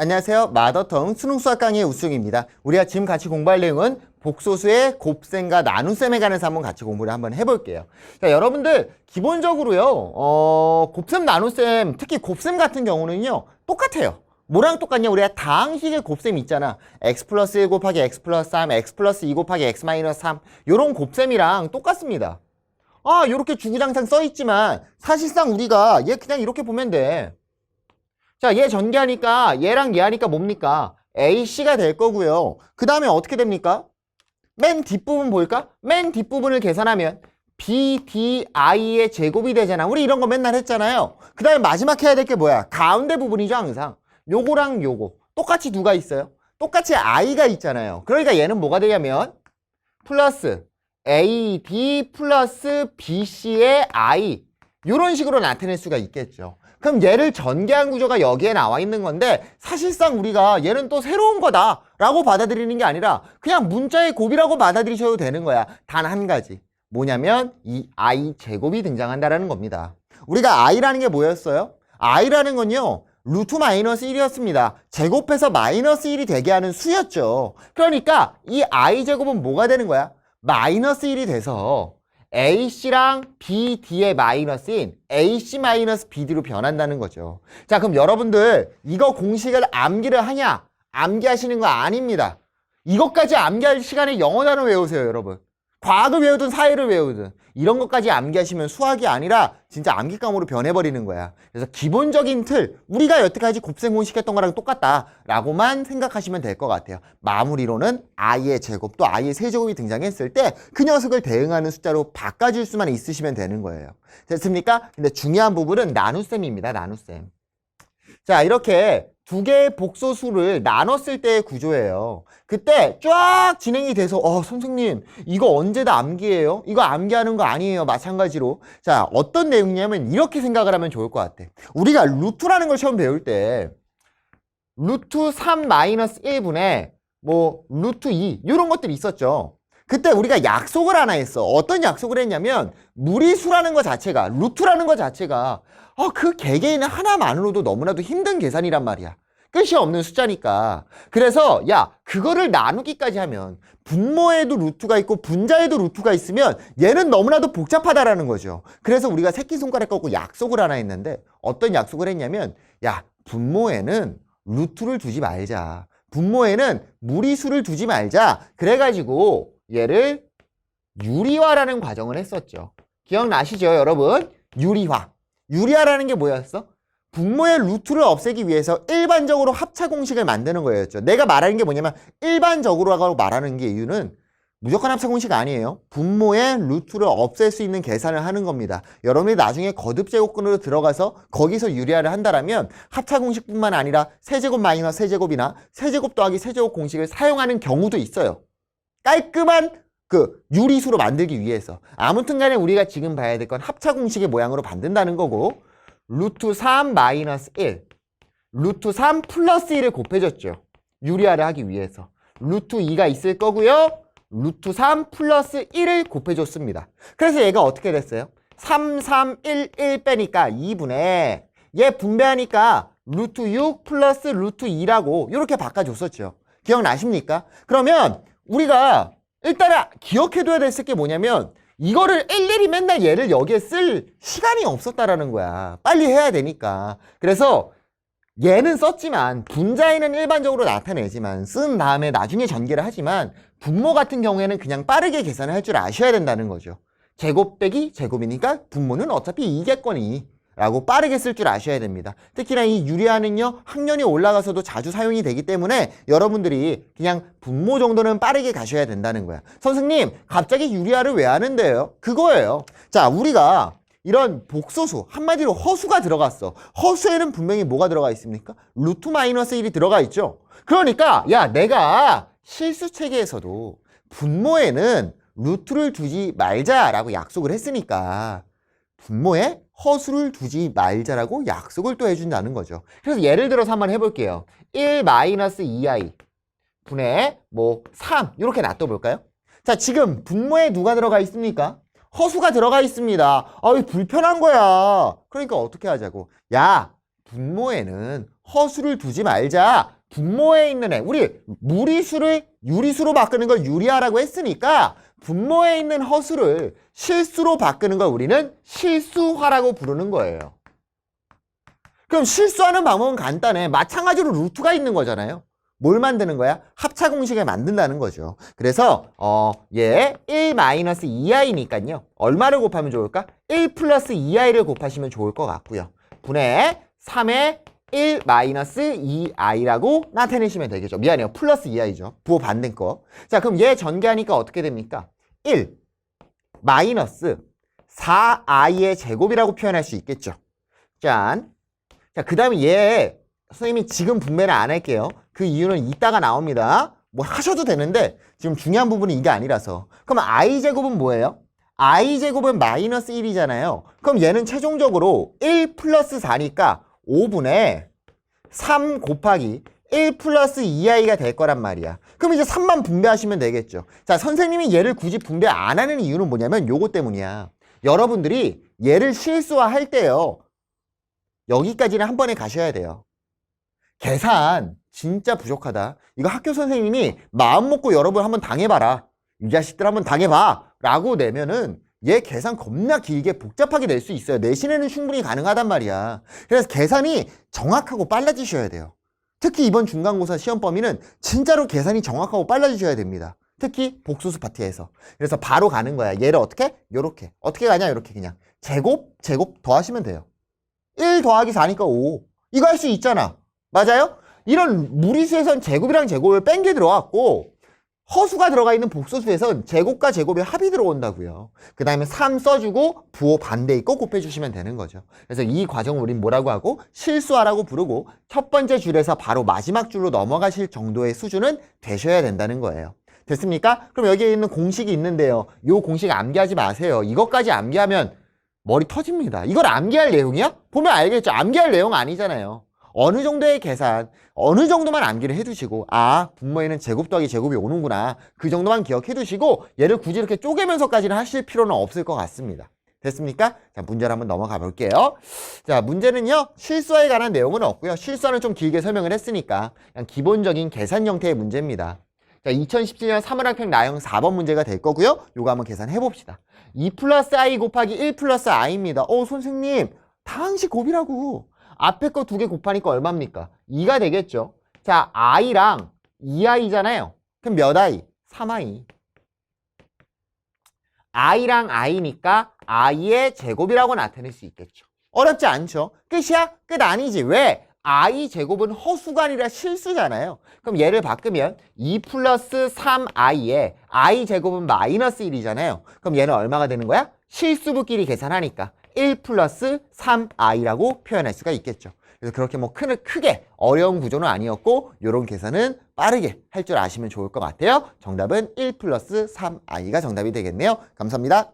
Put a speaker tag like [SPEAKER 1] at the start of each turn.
[SPEAKER 1] 안녕하세요. 마더텅 수능 수학 강의의 우승입니다. 우리가 지금 같이 공부할 내용은 복소수의 곱셈과 나눗셈에 관해서 한번 같이 공부를 한번 해볼게요. 자, 여러분들 기본적으로요. 어, 곱셈, 나눗셈, 특히 곱셈 같은 경우는요. 똑같아요. 뭐랑 똑같냐? 우리가 다항식의 곱셈 있잖아. x 플러스 1 곱하기 x 플러스 3, x 플러스 2 곱하기 x 마이너스 3 요런 곱셈이랑 똑같습니다. 아, 요렇게 주구장창 써 있지만 사실상 우리가 얘 그냥 이렇게 보면 돼. 자, 얘 전개하니까 얘랑 얘 하니까 뭡니까? AC가 될 거고요. 그 다음에 어떻게 됩니까? 맨 뒷부분 볼까? 맨 뒷부분을 계산하면 BDI의 제곱이 되잖아. 우리 이런 거 맨날 했잖아요. 그 다음에 마지막 해야 될 게 뭐야? 가운데 부분이죠, 항상. 요거랑 요거. 똑같이 누가 있어요? 똑같이 I가 있잖아요. 그러니까 얘는 뭐가 되냐면 플러스 AD 플러스 BC의 I 이런 식으로 나타낼 수가 있겠죠. 그럼 얘를 전개한 구조가 여기에 나와 있는 건데 사실상 우리가 얘는 또 새로운 거다 라고 받아들이는 게 아니라 그냥 문자의 곱이라고 받아들이셔도 되는 거야. 단 한 가지. 뭐냐면 이 i 제곱이 등장한다라는 겁니다. 우리가 i라는 게 뭐였어요? i라는 건요. 루트 마이너스 1이었습니다. 제곱해서 마이너스 1이 되게 하는 수였죠. 그러니까 이 i 제곱은 뭐가 되는 거야? 마이너스 1이 돼서 AC랑 BD의 마이너스인 AC 마이너스 BD로 변한다는 거죠. 자, 그럼 여러분들 이거 공식을 암기를 하냐? 암기하시는 거 아닙니다. 이것까지 암기할 시간에 영어 단어 외우세요, 여러분. 과학을 외우든 사회를 외우든 이런 것까지 암기하시면 수학이 아니라 진짜 암기 과목으로 변해버리는 거야. 그래서 기본적인 틀, 우리가 여태까지 곱셈 공식 했던 거랑 똑같다라고만 생각하시면 될 것 같아요. 마무리로는 i의 제곱 또 i의 세제곱이 등장했을 때 그 녀석을 대응하는 숫자로 바꿔줄 수만 있으시면 되는 거예요. 됐습니까? 근데 중요한 부분은 나눗셈입니다. 나눗셈. 자, 이렇게 두 개의 복소수를 나눴을 때의 구조예요. 그때 쫙 진행이 돼서 어, 선생님, 이거 언제 다 암기예요? 이거 암기하는 거 아니에요. 마찬가지로. 자, 어떤 내용이냐면 이렇게 생각을 하면 좋을 것 같아. 우리가 루트라는 걸 처음 배울 때 루트 3 마이너스 1분의 뭐 루트 2 이런 것들이 있었죠. 그때 우리가 약속을 하나 했어. 어떤 약속을 했냐면 무리수라는 것 자체가 루트라는 것 자체가 어, 그 개개인 하나만으로도 너무나도 힘든 계산이란 말이야. 끝이 없는 숫자니까. 그래서 야 그거를 나누기까지 하면 분모에도 루트가 있고 분자에도 루트가 있으면 얘는 너무나도 복잡하다라는 거죠. 그래서 우리가 새끼손가락 꺾고 약속을 하나 했는데 어떤 약속을 했냐면 야 분모에는 루트를 두지 말자. 분모에는 무리수를 두지 말자. 그래가지고 얘를 유리화라는 과정을 했었죠. 기억나시죠, 여러분? 유리화. 유리화라는 게 뭐였어? 분모의 루트를 없애기 위해서 일반적으로 합차 공식을 만드는 거였죠. 내가 말하는 게 뭐냐면 일반적으로라고 말하는 게 이유는 무조건 합차 공식 아니에요. 분모의 루트를 없앨 수 있는 계산을 하는 겁니다. 여러분이 나중에 거듭 제곱근으로 들어가서 거기서 유리화를 한다라면 합차 공식뿐만 아니라 세제곱 마이너스 세제곱이나 세제곱 더하기 세제곱 공식을 사용하는 경우도 있어요. 깔끔한 그 유리수로 만들기 위해서. 아무튼 간에 우리가 지금 봐야 될 건 합차 공식의 모양으로 만든다는 거고 루트 3 마이너스 1 루트 3 플러스 1을 곱해줬죠. 유리화를 하기 위해서. 루트 2가 있을 거고요. 루트 3 플러스 1을 곱해줬습니다. 그래서 얘가 어떻게 됐어요? 3, 3, 1, 1 빼니까 2분의 얘 분배하니까 루트 6 플러스 루트 2라고 이렇게 바꿔줬었죠. 기억나십니까? 그러면 우리가 일단은 기억해둬야 됐을 게 뭐냐면 이거를 일일이 맨날 얘를 여기에 쓸 시간이 없었다라는 거야. 빨리 해야 되니까. 그래서 얘는 썼지만 분자에는 일반적으로 나타내지만 쓴 다음에 나중에 전개를 하지만 분모 같은 경우에는 그냥 빠르게 계산을 할 줄 아셔야 된다는 거죠. 제곱 빼기 제곱이니까 분모는 어차피 이겠거니 라고 빠르게 쓸 줄 아셔야 됩니다. 특히나 이 유리화는요, 학년이 올라가서도 자주 사용이 되기 때문에 여러분들이 그냥 분모 정도는 빠르게 가셔야 된다는 거야. 선생님, 갑자기 유리화를 왜 하는데요? 그거예요. 자, 우리가 이런 복소수, 한마디로 허수가 들어갔어. 허수에는 분명히 뭐가 들어가 있습니까? 루트 마이너스 1이 들어가 있죠. 그러니까, 야, 내가 실수 체계에서도 분모에는 루트를 두지 말자라고 약속을 했으니까 분모에 허수를 두지 말자라고 약속을 또 해준다는 거죠. 그래서 예를 들어서 한번 해볼게요. 1 마이너스 2i 분의 뭐 3 이렇게 놔둬볼까요? 자 지금 분모에 누가 들어가 있습니까? 허수가 들어가 있습니다. 아, 이 불편한 거야. 그러니까 어떻게 하자고. 야, 분모에는 허수를 두지 말자. 분모에 있는 애, 우리 무리수를 유리수로 바꾸는 걸 유리하라고 했으니까 분모에 있는 허수를 실수로 바꾸는 걸 우리는 실수화라고 부르는 거예요. 그럼 실수하는 방법은 간단해. 마찬가지로 루트가 있는 거잖아요. 뭘 만드는 거야? 합차 공식을 만든다는 거죠. 그래서 어, 얘 1 마이너스 2i니까요. 얼마를 곱하면 좋을까? 1 플러스 2i를 곱하시면 좋을 것 같고요. 분의 3의 1 마이너스 2i라고 나타내시면 되겠죠. 미안해요. 플러스 2i죠. 부호 반대 거. 자, 그럼 얘 전개하니까 어떻게 됩니까? 1 마이너스 4i의 제곱이라고 표현할 수 있겠죠. 짠. 자, 그 다음에 얘 선생님이 지금 분배를 안 할게요. 그 이유는 이따가 나옵니다. 뭐 하셔도 되는데 지금 중요한 부분이 이게 아니라서. 그럼 i 제곱은 뭐예요? i 제곱은 마이너스 1이잖아요. 그럼 얘는 최종적으로 1 플러스 4니까 5분의 3 곱하기 1 플러스 2i가 될 거란 말이야. 그럼 이제 3만 분배하시면 되겠죠. 자, 선생님이 얘를 굳이 분배 안 하는 이유는 뭐냐면 요거 때문이야. 여러분들이 얘를 실수화할 때요. 여기까지는 한 번에 가셔야 돼요. 계산 진짜 부족하다. 이거 학교 선생님이 마음 먹고 여러분 한번 당해봐라. 이 자식들 한번 당해봐. 라고 내면은 얘 계산 겁나 길게 복잡하게 낼 수 있어요. 내신에는 충분히 가능하단 말이야. 그래서 계산이 정확하고 빨라지셔야 돼요. 특히 이번 중간고사 시험 범위는 진짜로 계산이 정확하고 빨라지셔야 됩니다. 특히 복수수 파트에서. 그래서 바로 가는 거야. 얘를 어떻게? 요렇게. 어떻게 가냐? 요렇게 그냥. 제곱, 제곱 더하시면 돼요. 1 더하기 4니까 5. 이거 할 수 있잖아. 맞아요? 이런 무리수에선 제곱이랑 제곱을 뺀 게 들어왔고 허수가 들어가 있는 복소수에선 제곱과 제곱의 합이 들어온다고요. 그 다음에 3 써주고 부호 반대 있고 곱해주시면 되는 거죠. 그래서 이 과정을 우린 뭐라고 하고 실수하라고 부르고 첫 번째 줄에서 바로 마지막 줄로 넘어가실 정도의 수준은 되셔야 된다는 거예요. 됐습니까? 그럼 여기에 있는 공식이 있는데요. 이 공식 암기하지 마세요. 이것까지 암기하면 머리 터집니다. 이걸 암기할 내용이야? 보면 알겠죠. 암기할 내용 아니잖아요. 어느 정도의 계산, 어느 정도만 암기를 해두시고, 아, 분모에는 제곱 더하기 제곱이 오는구나. 그 정도만 기억해 두시고, 얘를 굳이 이렇게 쪼개면서까지는 하실 필요는 없을 것 같습니다. 됐습니까? 자, 문제를 한번 넘어가 볼게요. 자, 문제는요, 실수에 관한 내용은 없고요. 실수는 좀 길게 설명을 했으니까, 그냥 기본적인 계산 형태의 문제입니다. 자, 2017년 3월 학평 나형 4번 문제가 될 거고요. 요거 한번 계산해 봅시다. 2 플러스 i 곱하기 1 플러스 i입니다. 어, 선생님, 당시 곱이라고. 앞에 거 두 개 곱하니까 얼마입니까? 2가 되겠죠. 자, i랑 2i잖아요. 그럼 몇 i? 3i. i랑 i니까 i의 제곱이라고 나타낼 수 있겠죠. 어렵지 않죠? 끝이야? 끝 아니지. 왜? i 제곱은 허수가 아니라 실수잖아요. 그럼 얘를 바꾸면 2 플러스 3i에 i 제곱은 마이너스 1이잖아요. 그럼 얘는 얼마가 되는 거야? 실수부끼리 계산하니까 1 플러스 3i라고 표현할 수가 있겠죠. 그래서 그렇게 뭐 큰, 크게 어려운 구조는 아니었고 이런 계산은 빠르게 할 줄 아시면 좋을 것 같아요. 정답은 1 플러스 3i가 정답이 되겠네요. 감사합니다.